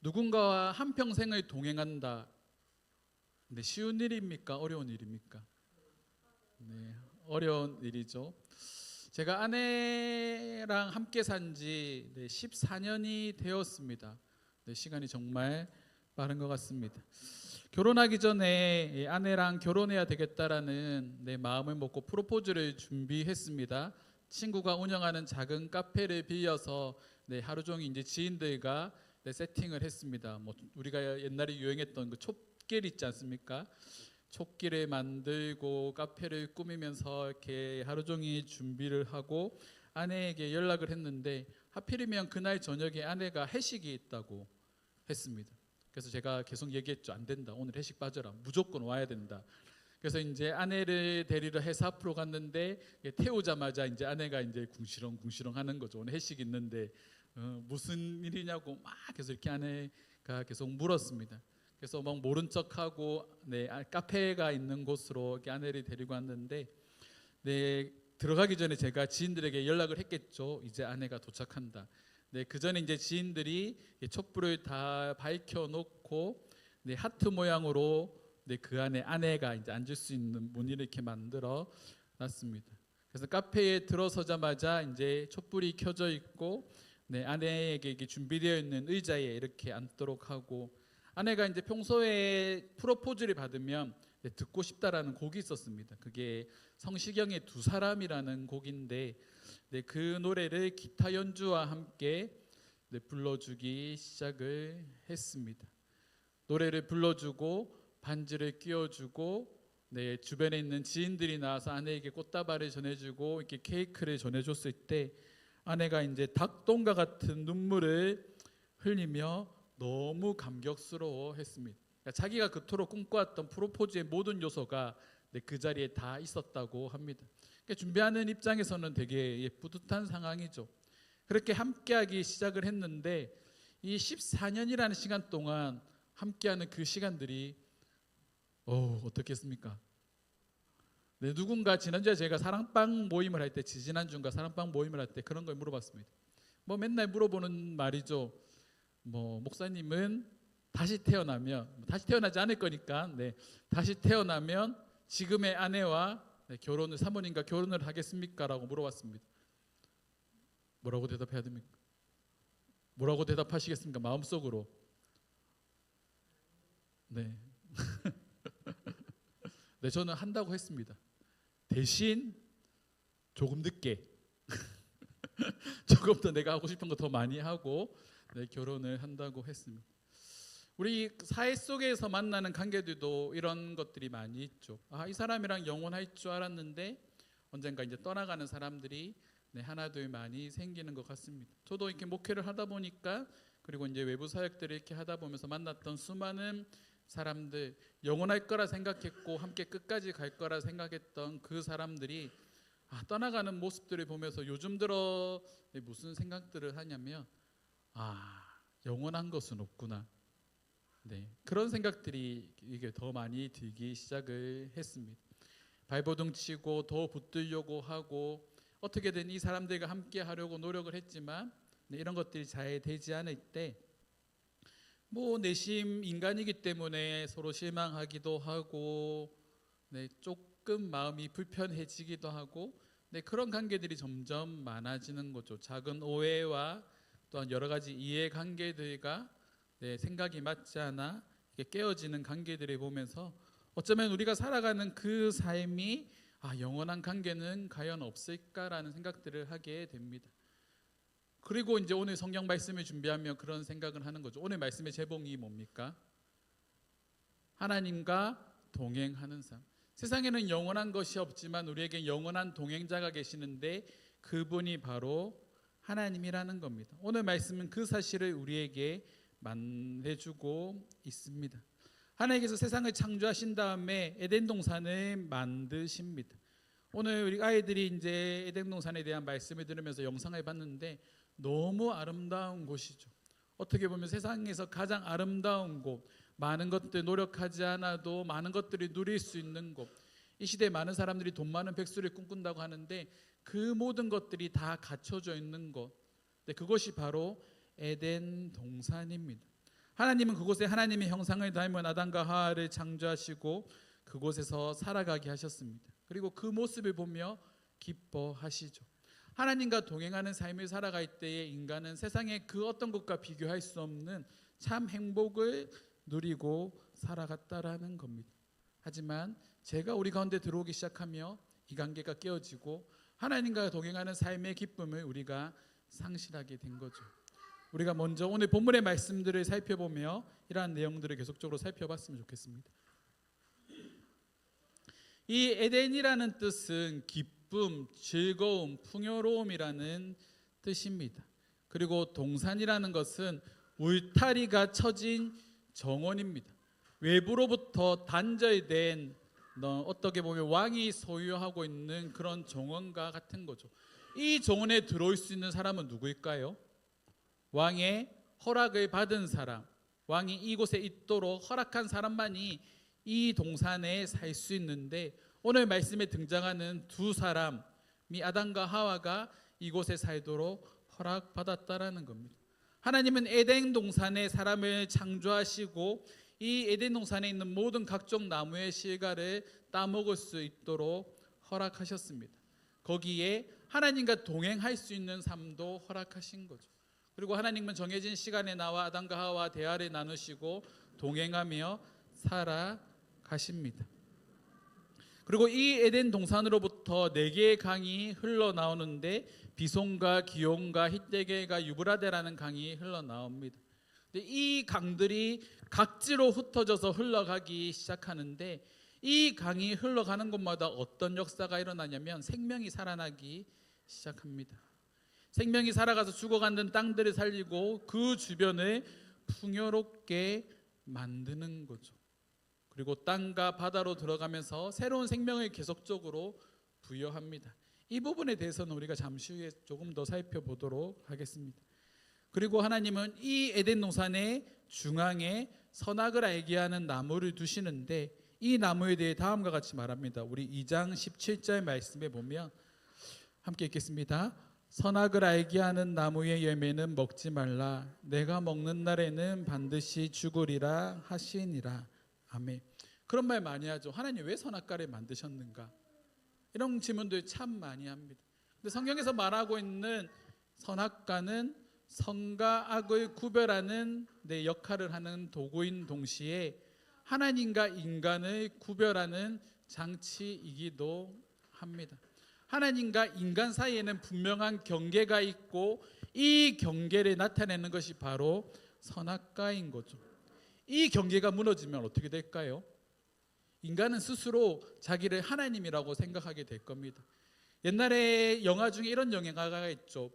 누군가와 한 평생을 동행한다. 근데 쉬운 일입니까? 어려운 일입니까? 네, 어려운 일이죠. 제가 아내랑 함께 산지 네, 14년이 되었습니다. 네, 시간이 정말 빠른 것 같습니다. 결혼하기 전에 이 아내랑 결혼해야 되겠다라는 내 마음을 먹고 프로포즈를 준비했습니다. 친구가 운영하는 작은 카페를 빌려서 네, 하루 종일 이제 지인들과 네, 세팅을 했습니다. 뭐 우리가 옛날에 유행했던 그 촛길 있지 않습니까? 촛길을 만들고 카페를 꾸미면서 이렇게 하루 종일 준비를 하고 아내에게 연락을 했는데 하필이면 그날 저녁에 아내가 회식이 있다고 했습니다. 그래서 제가 계속 얘기했죠. 안 된다. 오늘 회식 빠져라. 무조건 와야 된다. 그래서 이제 아내를 데리러 회사 앞으로 갔는데 태우자마자 이제 아내가 이제 궁시렁 궁시렁 하는 거죠. 오늘 회식 있는데 어, 무슨 일이냐고 막 계속 이렇게 아내가 계속 물었습니다. 그래서 막 모른 척하고 네 아, 카페가 있는 곳으로 아내를 데리고 왔는데 네 들어가기 전에 제가 지인들에게 연락을 했겠죠. 이제 아내가 도착한다. 네, 그 전에 이제 지인들이 이 촛불을 다 밝혀 놓고 네, 하트 모양으로 네, 그 안에 아내가 이제 앉을 수 있는 문을 이렇게 만들어 놨습니다. 그래서 카페에 들어서자마자 이제 촛불이 켜져 있고 네, 아내에게 준비되어 있는 의자에 이렇게 앉도록 하고 아내가 이제 평소에 프로포즈를 받으면 네, 듣고 싶다라는 곡이 있었습니다. 그게 성시경의 두 사람이라는 곡인데 네, 그 노래를 기타 연주와 함께 네, 불러주기 시작을 했습니다. 노래를 불러주고 반지를 끼워주고 네, 주변에 있는 지인들이 나와서 아내에게 꽃다발을 전해주고 이렇게 케이크를 전해줬을 때 아내가 이제 닭똥과 같은 눈물을 흘리며 너무 감격스러워했습니다. 그러니까 자기가 그토록 꿈꿔왔던 프로포즈의 모든 요소가 네, 그 자리에 다 있었다고 합니다. 그러니까 준비하는 입장에서는 되게 예, 뿌듯한 상황이죠. 그렇게 함께하기 시작을 했는데 이 14년이라는 시간 동안 함께하는 그 시간들이 어 어떻겠습니까? 네, 누군가 지난주에 제가 사랑방 모임을 할 때 지지난주인가 사랑방 모임을 할 때 그런 걸 물어봤습니다. 뭐 맨날 물어보는 말이죠. 뭐 목사님은 다시 태어나면 뭐 다시 태어나지 않을 거니까 네, 다시 태어나면 지금의 아내와 네, 결혼을 사모님과 결혼을 하겠습니까라고 물어봤습니다. 뭐라고 대답해야 됩니까? 뭐라고 대답하시겠습니까? 마음속으로. 네. 네, 저는 한다고 했습니다. 대신 조금 늦게 조금 더 내가 하고 싶은 거 더 많이 하고 네, 결혼을 한다고 했습니다. 우리 사회 속에서 만나는 관계들도 이런 것들이 많이 있죠. 아, 이 사람이랑 영원할 줄 알았는데 언젠가 이제 떠나가는 사람들이 네, 하나둘 많이 생기는 것 같습니다. 저도 이렇게 목회를 하다 보니까 그리고 이제 외부 사역들을 이렇게 하다 보면서 만났던 수많은 사람들 영원할 거라 생각했고 함께 끝까지 갈 거라 생각했던 그 사람들이 아, 떠나가는 모습들을 보면서 요즘 들어 무슨 생각들을 하냐면 아 영원한 것은 없구나. 네 그런 생각들이 이게 더 많이 들기 시작을 했습니다. 발버둥 치고 더 붙들려고 하고 어떻게든 이 사람들과 함께 하려고 노력을 했지만 네, 이런 것들이 잘 되지 않을 때 뭐 내심 인간이기 때문에 서로 실망하기도 하고 네, 조금 마음이 불편해지기도 하고 네, 그런 관계들이 점점 많아지는 거죠. 작은 오해와 또한 여러 가지 이해 관계들과 네, 생각이 맞지 않아 깨어지는 관계들을 보면서 어쩌면 우리가 살아가는 그 삶이 아, 영원한 관계는 과연 없을까라는 생각들을 하게 됩니다. 그리고 이제 오늘 성경 말씀을 준비하며 그런 생각을 하는 거죠. 오늘 말씀의 제목이 뭡니까? 하나님과 동행하는 삶. 세상에는 영원한 것이 없지만 우리에게 영원한 동행자가 계시는데 그분이 바로 하나님이라는 겁니다. 오늘 말씀은 그 사실을 우리에게 만해주고 있습니다. 하나님께서 세상을 창조하신 다음에 에덴 동산을 만드십니다. 오늘 우리 아이들이 이제 에덴 동산에 대한 말씀을 들으면서 영상을 봤는데 너무 아름다운 곳이죠. 어떻게 보면 세상에서 가장 아름다운 곳, 많은 것들 노력하지 않아도 많은 것들이 누릴 수 있는 곳. 이 시대에 많은 사람들이 돈 많은 백수를 꿈꾼다고 하는데 그 모든 것들이 다 갖춰져 있는 곳. 네, 그것이 바로 에덴 동산입니다. 하나님은 그곳에 하나님의 형상을 닮은 아담과 하와를 창조하시고 그곳에서 살아가게 하셨습니다. 그리고 그 모습을 보며 기뻐하시죠. 하나님과 동행하는 삶을 살아갈 때에 인간은 세상의 그 어떤 것과 비교할 수 없는 참 행복을 누리고 살아갔다라는 겁니다. 하지만 제가 우리 가운데 들어오기 시작하며 이 관계가 깨어지고 하나님과 동행하는 삶의 기쁨을 우리가 상실하게 된 거죠. 우리가 먼저 오늘 본문의 말씀들을 살펴보며 이러한 내용들을 계속적으로 살펴봤으면 좋겠습니다. 이 에덴이라는 뜻은 기쁨, 즐거움, 풍요로움이라는 뜻입니다. 그리고 동산이라는 것은 울타리가 쳐진 정원입니다. 외부로부터 단절된 너 어떻게 보면 왕이 소유하고 있는 그런 정원과 같은 거죠. 이 정원에 들어올 수 있는 사람은 누구일까요? 왕의 허락을 받은 사람, 왕이 이곳에 있도록 허락한 사람만이 이 동산에 살 수 있는데 오늘 말씀에 등장하는 두 사람이 아담과 하와가 이곳에 살도록 허락받았다라는 겁니다. 하나님은 에덴 동산에 사람을 창조하시고 이 에덴 동산에 있는 모든 각종 나무의 실과를 따먹을 수 있도록 허락하셨습니다. 거기에 하나님과 동행할 수 있는 삶도 허락하신 거죠. 그리고 하나님은 정해진 시간에 나와 아담과 하와 대화를 나누시고 동행하며 살아가십니다. 그리고 이 에덴 동산으로부터 네 개의 강이 흘러나오는데 비송과 기용과 히데게가 유브라데라는 강이 흘러나옵니다. 근데 이 강들이 각지로 흩어져서 흘러가기 시작하는데 이 강이 흘러가는 곳마다 어떤 역사가 일어나냐면 생명이 살아나기 시작합니다. 생명이 살아가서 죽어가는 땅들을 살리고 그 주변을 풍요롭게 만드는 거죠. 그리고 땅과 바다로 들어가면서 새로운 생명을 계속적으로 부여합니다. 이 부분에 대해서는 우리가 잠시 후에 조금 더 살펴보도록 하겠습니다. 그리고 하나님은 이 에덴 동산의 중앙에 선악을 알게 하는 나무를 두시는데 이 나무에 대해 다음과 같이 말합니다. 우리 2장 17절 말씀에 보면 함께 읽겠습니다. 선악을 알게 하는 나무의 열매는 먹지 말라. 내가 먹는 날에는 반드시 죽으리라 하시니라. 아멘. 그런 말 많이 하죠. 하나님 왜 선악과를 만드셨는가? 이런 질문들 참 많이 합니다. 근데 성경에서 말하고 있는 선악과는 선과 악을 구별하는 내 역할을 하는 도구인 동시에 하나님과 인간을 구별하는 장치이기도 합니다. 하나님과 인간 사이에는 분명한 경계가 있고 이 경계를 나타내는 것이 바로 선악과인 거죠. 이 경계가 무너지면 어떻게 될까요? 인간은 스스로 자기를 하나님이라고 생각하게 될 겁니다. 옛날에 영화 중에 이런 영화가 있죠.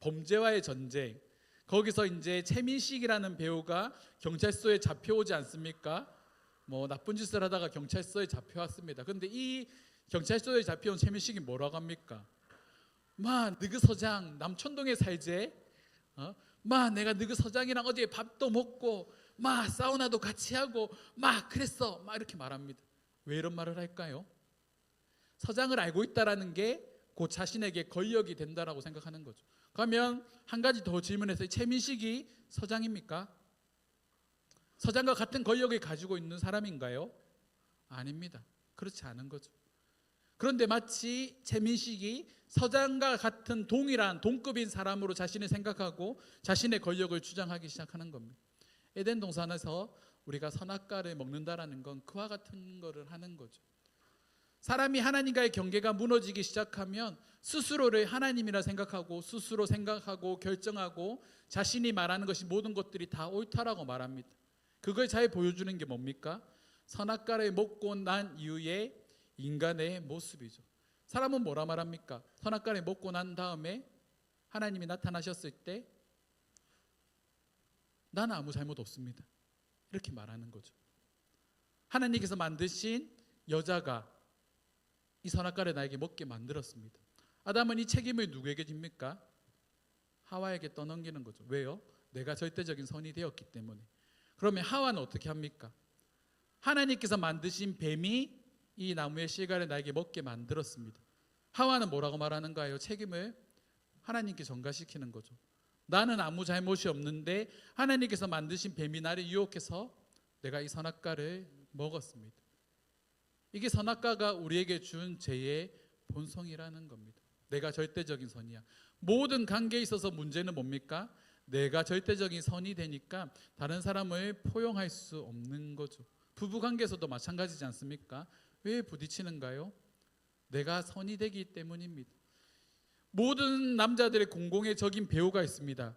범죄와의 전쟁. 거기서 이제 최민식이라는 배우가 경찰서에 잡혀오지 않습니까? 뭐 나쁜 짓을 하다가 경찰서에 잡혀왔습니다. 근데 이 경찰서에 잡혀온 최민식이 뭐라고 합니까? 마, 너그 서장 남천동에 살제. 어? 마, 내가 너그 서장이랑 어제 밥도 먹고 마 사우나도 같이 하고 막 그랬어 막 이렇게 말합니다. 왜 이런 말을 할까요? 서장을 알고 있다라는 게 그 자신에게 권력이 된다라고 생각하는 거죠. 그러면 한 가지 더 질문해서 최민식이 서장입니까? 서장과 같은 권력을 가지고 있는 사람인가요? 아닙니다. 그렇지 않은 거죠. 그런데 마치 최민식이 서장과 같은 동일한 동급인 사람으로 자신을 생각하고 자신의 권력을 주장하기 시작하는 겁니다. 에덴 동산에서 우리가 선악과를 먹는다라는 건 그와 같은 거를 하는 거죠. 사람이 하나님과의 경계가 무너지기 시작하면 스스로를 하나님이라 생각하고 스스로 생각하고 결정하고 자신이 말하는 것이 모든 것들이 다 옳다라고 말합니다. 그걸 잘 보여주는 게 뭡니까? 선악과를 먹고 난 이후에 인간의 모습이죠. 사람은 뭐라 말합니까? 선악과를 먹고 난 다음에 하나님이 나타나셨을 때 나는 아무 잘못 없습니다. 이렇게 말하는 거죠. 하나님께서 만드신 여자가 이 선악과를 나에게 먹게 만들었습니다. 아담은 이 책임을 누구에게 집니까? 하와에게 떠넘기는 거죠. 왜요? 내가 절대적인 선이 되었기 때문에. 그러면 하와는 어떻게 합니까? 하나님께서 만드신 뱀이 이 나무의 실과를 나에게 먹게 만들었습니다. 하와는 뭐라고 말하는가요? 책임을 하나님께 전가시키는 거죠. 나는 아무 잘못이 없는데 하나님께서 만드신 뱀이 나를 유혹해서 내가 이 선악과를 먹었습니다. 이게 선악과가 우리에게 준 죄의 본성이라는 겁니다. 내가 절대적인 선이야. 모든 관계에 있어서 문제는 뭡니까? 내가 절대적인 선이 되니까 다른 사람을 포용할 수 없는 거죠. 부부 관계에서도 마찬가지지 않습니까? 왜 부딪히는가요? 내가 선이 되기 때문입니다. 모든 남자들의 공공의 적인 배우가 있습니다.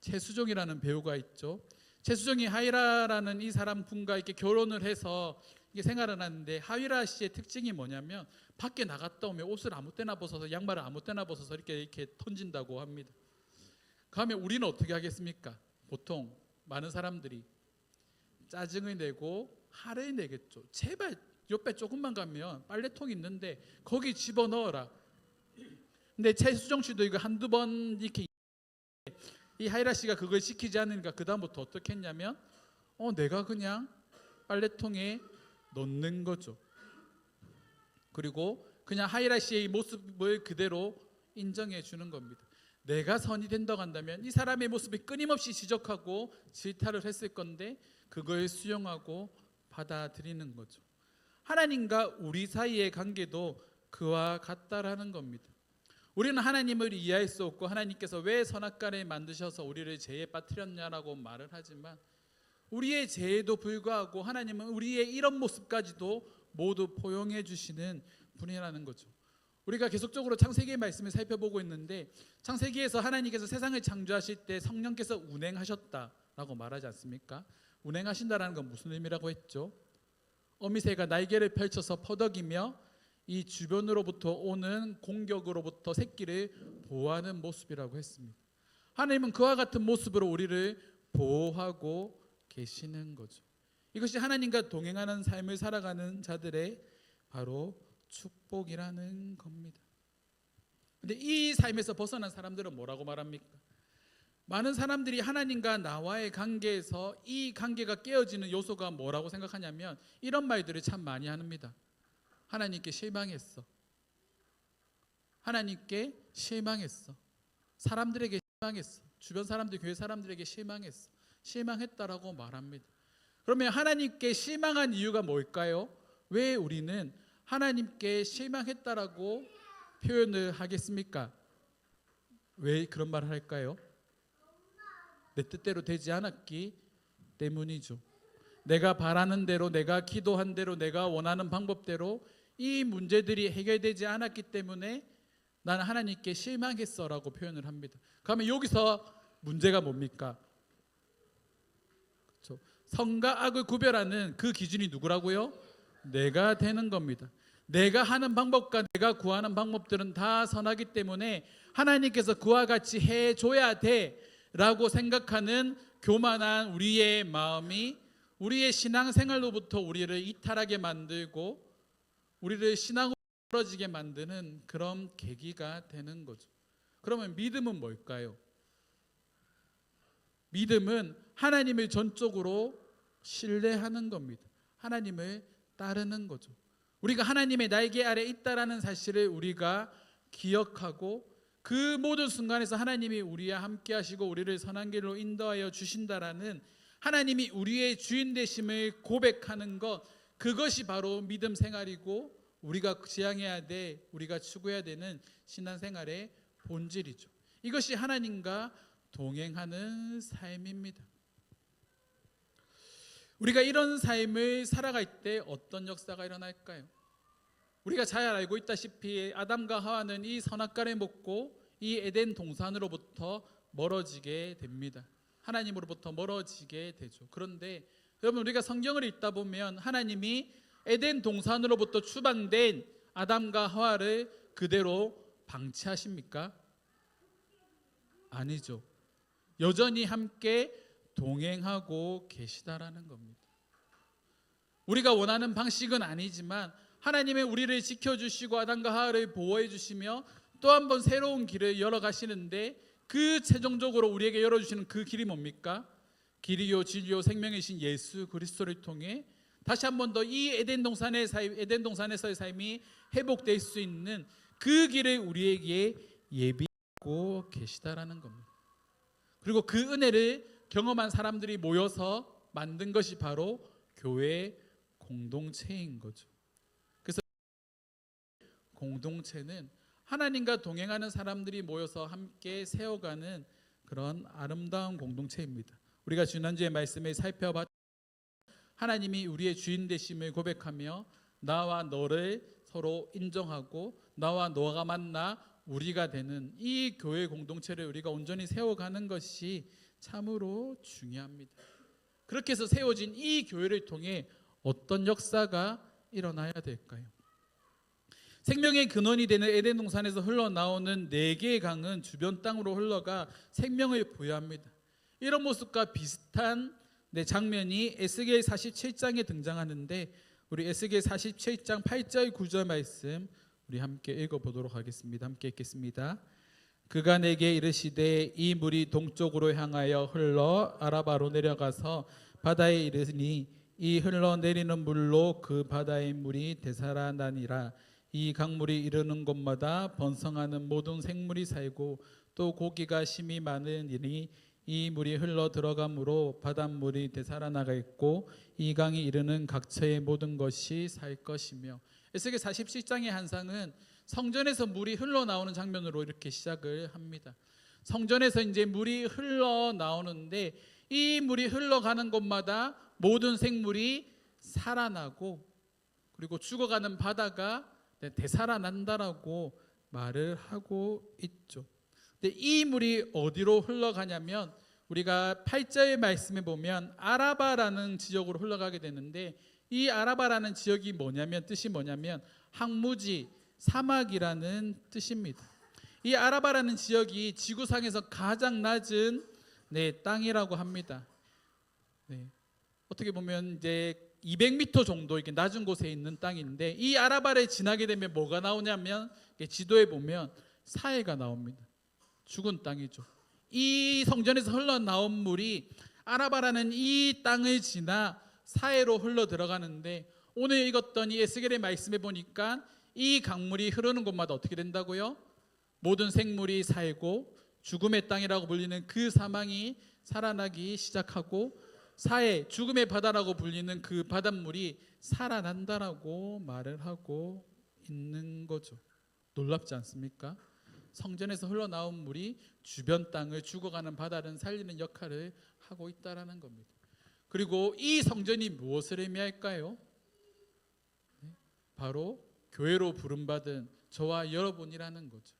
최수종이라는 배우가 있죠. 최수종이 하이라라는 이 사람 분과 이렇게 결혼을 해서 이게 생활을 하는데 하이라 씨의 특징이 뭐냐면 밖에 나갔다 오면 옷을 아무 때나 벗어서 양말을 아무 때나 벗어서 이렇게 이렇게 던진다고 합니다. 그러면 우리는 어떻게 하겠습니까? 보통 많은 사람들이 짜증을 내고 화를 내겠죠. 제발 옆에 조금만 가면 빨래통 있는데 거기 집어 넣어라. 근데 최수정 씨도 이거 한두 번 이렇게 이 하이라 씨가 그걸 시키지 않으니까 그 다음부터 어떻게 했냐면 어 내가 그냥 빨래통에 넣는 거죠. 그리고 그냥 하이라 씨의 이 모습을 그대로 인정해 주는 겁니다. 내가 선이 된다고 한다면 이 사람의 모습이 끊임없이 지적하고 질타를 했을 건데 그걸 수용하고 받아들이는 거죠. 하나님과 우리 사이의 관계도 그와 같다라는 겁니다. 우리는 하나님을 이해할 수 없고 하나님께서 왜 선악과를 만드셔서 우리를 죄에 빠뜨렸냐라고 말을 하지만 우리의 죄에도 불구하고 하나님은 우리의 이런 모습까지도 모두 포용해 주시는 분이라는 거죠. 우리가 계속적으로 창세기의 말씀을 살펴보고 있는데 창세기에서 하나님께서 세상을 창조하실 때 성령께서 운행하셨다라고 말하지 않습니까? 운행하신다라는 건 무슨 의미라고 했죠? 어미새가 날개를 펼쳐서 퍼덕이며 이 주변으로부터 오는 공격으로부터 새끼를 보호하는 모습이라고 했습니다. 하나님은 그와 같은 모습으로 우리를 보호하고 계시는 거죠. 이것이 하나님과 동행하는 삶을 살아가는 자들의 바로 축복이라는 겁니다. 근데 이 삶에서 벗어난 사람들은 뭐라고 말합니까? 많은 사람들이 하나님과 나와의 관계에서 이 관계가 깨어지는 요소가 뭐라고 생각하냐면 이런 말들을 참 많이 합니다. 하나님께 실망했어. 하나님께 실망했어. 사람들에게 실망했어. 주변 사람들, 교회 사람들에게 실망했어. 실망했다라고 말합니다. 그러면 하나님께 실망한 이유가 뭘까요? 왜 우리는 하나님께 실망했다라고 표현을 하겠습니까? 왜 그런 말을 할까요? 내 뜻대로 되지 않았기 때문이죠. 내가 바라는 대로, 내가 기도한 대로, 내가 원하는 방법대로 이 문제들이 해결되지 않았기 때문에 나는 하나님께 실망했어라고 표현을 합니다. 그러면 여기서 문제가 뭡니까? 그렇죠. 성과 악을 구별하는 그 기준이 누구라고요? 내가 되는 겁니다. 내가 하는 방법과 내가 구하는 방법들은 다 선하기 때문에 하나님께서 그와 같이 해 줘야 돼 라고 생각하는 교만한 우리의 마음이 우리의 신앙생활로부터 우리를 이탈하게 만들고 우리를 신앙으로 떨어지게 만드는 그런 계기가 되는 거죠. 그러면 믿음은 뭘까요? 믿음은 하나님을 전적으로 신뢰하는 겁니다. 하나님을 따르는 거죠. 우리가 하나님의 날개 아래 있다라는 사실을 우리가 기억하고 그 모든 순간에서 하나님이 우리와 함께 하시고 우리를 선한 길로 인도하여 주신다라는 하나님이 우리의 주인 되심을 고백하는 것 그것이 바로 믿음 생활이고 우리가 지향해야 돼 우리가 추구해야 되는 신앙 생활의 본질이죠. 이것이 하나님과 동행하는 삶입니다. 우리가 이런 삶을 살아갈 때 어떤 역사가 일어날까요? 우리가 잘 알고 있다시피 아담과 하와는 이 선악과를 먹고 이 에덴 동산으로부터 멀어지게 됩니다. 하나님으로부터 멀어지게 되죠. 그런데 여러분 우리가 성경을 읽다 보면 하나님이 에덴 동산으로부터 추방된 아담과 하와를 그대로 방치하십니까? 아니죠. 여전히 함께 동행하고 계시다라는 겁니다. 우리가 원하는 방식은 아니지만 하나님의 우리를 지켜주시고 아담과 하와를 보호해 주시며 또 한 번 새로운 길을 열어 가시는데 그 최종적으로 우리에게 열어 주시는 그 길이 뭡니까? 길이요 진리요 생명이신 예수 그리스도를 통해 다시 한 번 더 이 에덴 동산의 삶, 에덴 동산에서의 삶이 회복될 수 있는 그 길을 우리에게 예비하고 계시다라는 겁니다. 그리고 그 은혜를 경험한 사람들이 모여서 만든 것이 바로 교회 공동체인 거죠. 그래서 공동체는 하나님과 동행하는 사람들이 모여서 함께 세워가는 그런 아름다운 공동체입니다. 우리가 지난주에 말씀을 살펴봤 하나님이 우리의 주인 되심을 고백하며 나와 너를 서로 인정하고 나와 너가 만나 우리가 되는 이 교회 공동체를 우리가 온전히 세워가는 것이 참으로 중요합니다. 그렇게 해서 세워진 이 교회를 통해 어떤 역사가 일어나야 될까요? 생명의 근원이 되는 에덴 동산에서 흘러나오는 네 개의 강은 주변 땅으로 흘러가 생명을 부여합니다. 이런 모습과 비슷한 네, 장면이 에스겔 47장에 등장하는데 우리 에스겔 47장 8절 9절 말씀 우리 함께 읽어 보도록 하겠습니다. 함께 읽겠습니다. 그가 내게 이르시되 이 물이 동쪽으로 향하여 흘러 아라바로 내려가서 바다에 이르니 이 흘러 내리는 물로 그 바다의 물이 되살아나니라 이 강물이 이르는 곳마다 번성하는 모든 생물이 살고 또 고기가 심이 많으니 이 물이 흘러 들어가므로 바닷물이 되살아나가 있고 이 강이 이르는 각처의 모든 것이 살 것이며 에스겔 47장의 한상은 성전에서 물이 흘러나오는 장면으로 이렇게 시작을 합니다. 성전에서 이제 물이 흘러나오는데 이 물이 흘러가는 곳마다 모든 생물이 살아나고 그리고 죽어가는 바다가 네, 되살아난다라고 말을 하고 있죠. 근데 이 물이 어디로 흘러가냐면 우리가 8절의 말씀에 보면 아라바라는 지역으로 흘러가게 되는데 이 아라바라는 지역이 뭐냐면 뜻이 뭐냐면 항무지 사막이라는 뜻입니다. 이 아라바라는 지역이 지구상에서 가장 낮은 네, 땅이라고 합니다. 네. 어떻게 보면 이제 200m 정도 이렇게 낮은 곳에 있는 땅인데 이 아라바를 지나게 되면 뭐가 나오냐면 지도에 보면 사해가 나옵니다. 죽은 땅이죠. 이 성전에서 흘러나온 물이 아라바라는 이 땅을 지나 사해로 흘러 들어가는데 오늘 읽었던 이 에스겔의 말씀에 보니까 이 강물이 흐르는 곳마다 어떻게 된다고요? 모든 생물이 살고 죽음의 땅이라고 불리는 그 사망이 살아나기 시작하고 사해 죽음의 바다라고 불리는 그 바닷물이 살아난다라고 말을 하고 있는 거죠. 놀랍지 않습니까? 성전에서 흘러나온 물이 주변 땅을 죽어가는 바다를 살리는 역할을 하고 있다라는 겁니다. 그리고 이 성전이 무엇을 의미할까요? 네, 바로 교회로 부름받은 저와 여러분이라는 거죠.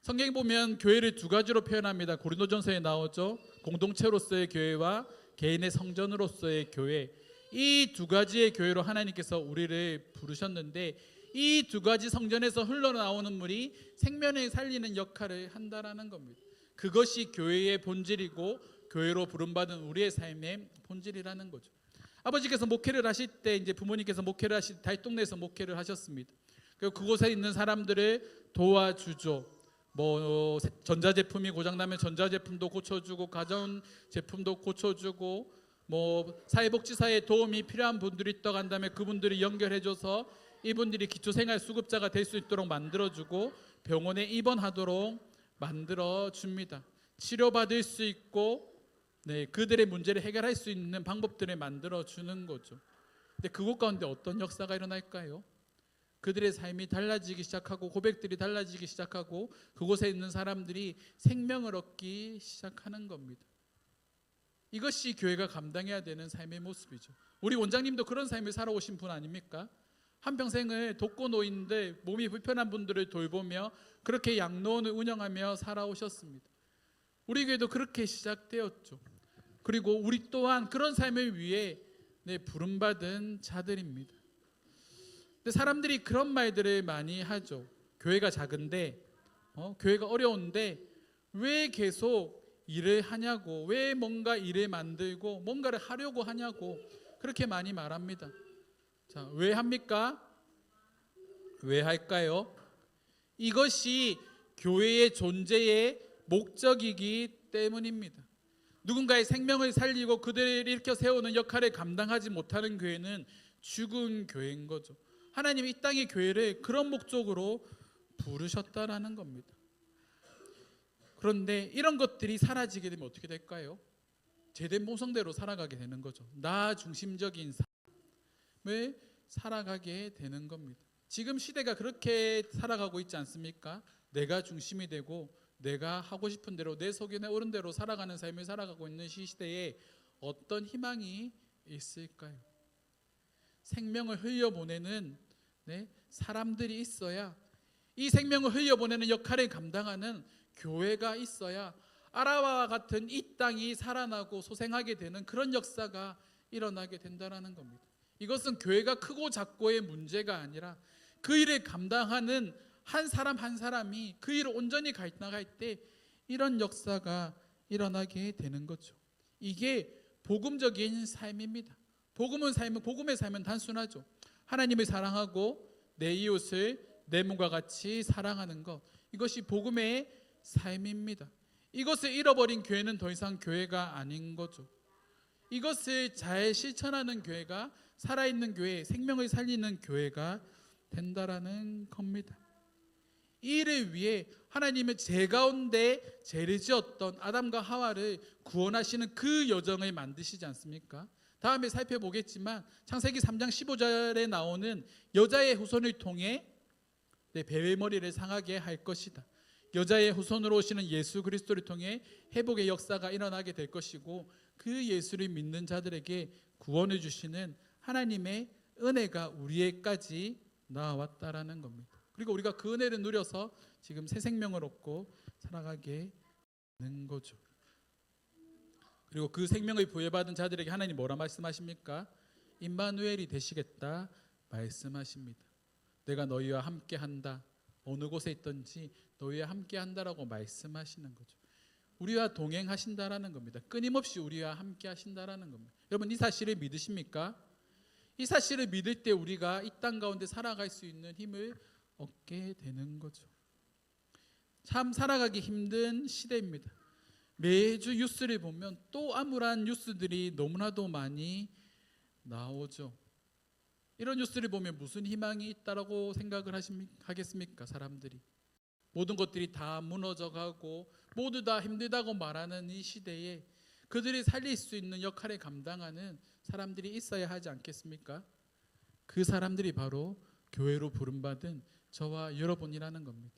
성경 보면 교회를 두 가지로 표현합니다. 고린도전서에 나오죠. 공동체로서의 교회와 개인의 성전으로서의 교회. 이 두 가지의 교회로 하나님께서 우리를 부르셨는데 이 두 가지 성전에서 흘러나오는 물이 생명을 살리는 역할을 한다라는 겁니다. 그것이 교회의 본질이고 교회로 부름받은 우리의 삶의 본질이라는 거죠. 아버지께서 목회를 하실 때 이제 부모님께서 목회를 하실 때 달동네에서 목회를 하셨습니다. 그리고 그곳에 있는 사람들을 도와주죠. 뭐 전자제품이 고장나면 전자제품도 고쳐주고 가전 제품도 고쳐주고 뭐 사회복지사에 도움이 필요한 분들이 있다고 한다면 그분들이 연결해줘서 이분들이 기초생활 수급자가 될 수 있도록 만들어주고 병원에 입원하도록 만들어 줍니다. 치료받을 수 있고 네, 그들의 문제를 해결할 수 있는 방법들을 만들어 주는 거죠. 근데 그곳 가운데 어떤 역사가 일어날까요? 그들의 삶이 달라지기 시작하고 고백들이 달라지기 시작하고 그곳에 있는 사람들이 생명을 얻기 시작하는 겁니다. 이것이 교회가 감당해야 되는 삶의 모습이죠. 우리 원장님도 그런 삶을 살아오신 분 아닙니까? 한평생을 독거 노인들 몸이 불편한 분들을 돌보며 그렇게 양로원을 운영하며 살아오셨습니다. 우리 교회도 그렇게 시작되었죠. 그리고 우리 또한 그런 삶을 위해 네, 부름받은 자들입니다. 근데 사람들이 그런 말들을 많이 하죠. 교회가 작은데, 어, 교회가 어려운데 왜 계속 일을 하냐고, 왜 뭔가 일을 만들고 뭔가를 하려고 하냐고 그렇게 많이 말합니다. 자, 왜 합니까? 왜 할까요? 이것이 교회의 존재의 목적이기 때문입니다. 누군가의 생명을 살리고 그들을 일으켜 세우는 역할을 감당하지 못하는 교회는 죽은 교회인 거죠. 하나님 이 땅의 교회를 그런 목적으로 부르셨다라는 겁니다. 그런데 이런 것들이 사라지게 되면 어떻게 될까요? 제된 모성대로 살아가게 되는 거죠. 나 중심적인 삶을 살아가게 되는 겁니다. 지금 시대가 그렇게 살아가고 있지 않습니까? 내가 중심이 되고 내가 하고 싶은 대로 내 속에 오른 대로 살아가는 삶을 살아가고 있는 시 시대에 어떤 희망이 있을까요? 생명을 흘려보내는 네, 사람들이 있어야 이 생명을 흘려보내는 역할을 감당하는 교회가 있어야 아라와 같은 이 땅이 살아나고 소생하게 되는 그런 역사가 일어나게 된다라는 겁니다. 이것은 교회가 크고 작고의 문제가 아니라 그 일을 감당하는 한 사람 한 사람이 그 일을 온전히 감당할 때 이런 역사가 일어나게 되는 거죠. 이게 복음적인 삶입니다. 복음은 삶은 복음의 삶은 단순하죠. 하나님을 사랑하고 내 이웃을 내 몸과 같이 사랑하는 것 이것이 복음의 삶입니다. 이것을 잃어버린 교회는 더 이상 교회가 아닌 거죠. 이것을 잘 실천하는 교회가 살아있는 교회, 생명을 살리는 교회가 된다라는 겁니다. 이 일을 위해 하나님은 제 가운데 죄를 지었던 아담과 하와를 구원하시는 그 여정을 만드시지 않습니까? 다음에 살펴보겠지만 창세기 3장 15절에 나오는 여자의 후손을 통해 내 배의 머리를 상하게 할 것이다. 여자의 후손으로 오시는 예수 그리스도를 통해 회복의 역사가 일어나게 될 것이고 그 예수를 믿는 자들에게 구원을 주시는 하나님의 은혜가 우리에까지 나왔다라는 겁니다. 그리고 우리가 그 은혜를 누려서 지금 새 생명을 얻고 살아가게 되는 거죠. 그리고 그 생명을 부여받은 자들에게 하나님 뭐라 말씀하십니까? 임마누엘이 되시겠다 말씀하십니다. 내가 너희와 함께 한다. 어느 곳에 있든지 너희와 함께 한다라고 말씀하시는 거죠. 우리와 동행하신다라는 겁니다. 끊임없이 우리와 함께 하신다라는 겁니다. 여러분 이 사실을 믿으십니까? 이 사실을 믿을 때 우리가 이 땅 가운데 살아갈 수 있는 힘을 얻게 되는 거죠. 참 살아가기 힘든 시대입니다. 매주 뉴스를 보면 또 암울한 뉴스들이 너무나도 많이 나오죠. 이런 뉴스를 보면 무슨 희망이 있다라고 생각을 하겠습니까? 사람들이 모든 것들이 다 무너져가고 모두 다 힘들다고 말하는 이 시대에 그들이 살릴 수 있는 역할을 감당하는 사람들이 있어야 하지 않겠습니까? 그 사람들이 바로 교회로 부름받은 저와 여러분이라는 겁니다.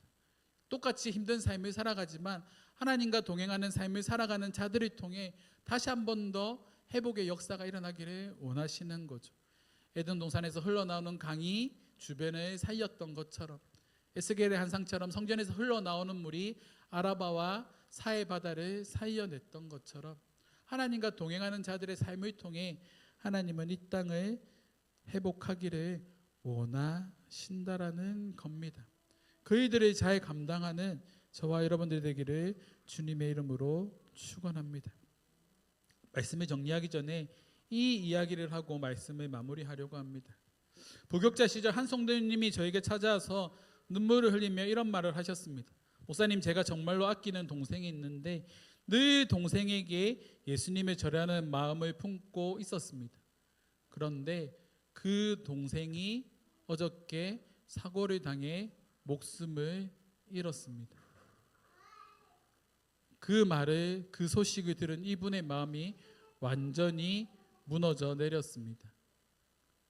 똑같이 힘든 삶을 살아가지만 하나님과 동행하는 삶을 살아가는 자들을 통해 다시 한 번 더 회복의 역사가 일어나기를 원하시는 거죠. 에덴 동산에서 흘러나오는 강이 주변을 살렸던 것처럼 에스겔의 한상처럼 성전에서 흘러나오는 물이 아라바와 사해 바다를 살려냈던 것처럼 하나님과 동행하는 자들의 삶을 통해 하나님은 이 땅을 회복하기를 원하신다라는 겁니다. 그 일들을 잘 감당하는 저와 여러분들 되기를 주님의 이름으로 축원합니다. 말씀을 정리하기 전에 이 이야기를 하고 말씀을 마무리하려고 합니다. 복역자 시절 한송도님이 저에게 찾아와서 눈물을 흘리며 이런 말을 하셨습니다. 목사님 제가 정말로 아끼는 동생이 있는데 늘 동생에게 예수님을 절하는 마음을 품고 있었습니다. 그런데 그 동생이 어저께 사고를 당해 목숨을 잃었습니다. 그 말을 그 소식을 들은 이분의 마음이 완전히 무너져 내렸습니다.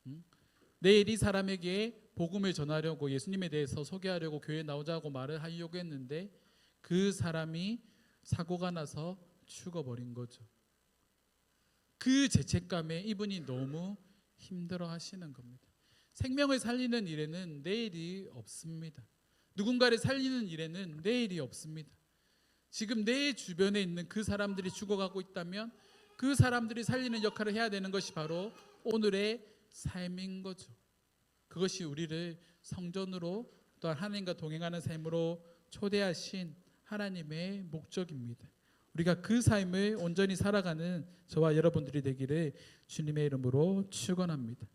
음? 내일 이 사람에게 복음을 전하려고 예수님에 대해서 소개하려고 교회에 나오자고 말을 하려고 했는데 그 사람이 사고가 나서 죽어버린 거죠. 그 죄책감에 이분이 너무 힘들어 하시는 겁니다. 생명을 살리는 일에는 내일이 없습니다. 누군가를 살리는 일에는 내일이 없습니다. 지금 내 주변에 있는 그 사람들이 죽어가고 있다면 그 사람들이 살리는 역할을 해야 되는 것이 바로 오늘의 삶인 거죠. 그것이 우리를 성전으로 또한 하나님과 동행하는 삶으로 초대하신 하나님의 목적입니다. 우리가 그 삶을 온전히 살아가는 저와 여러분들이 되기를 주님의 이름으로 축원합니다.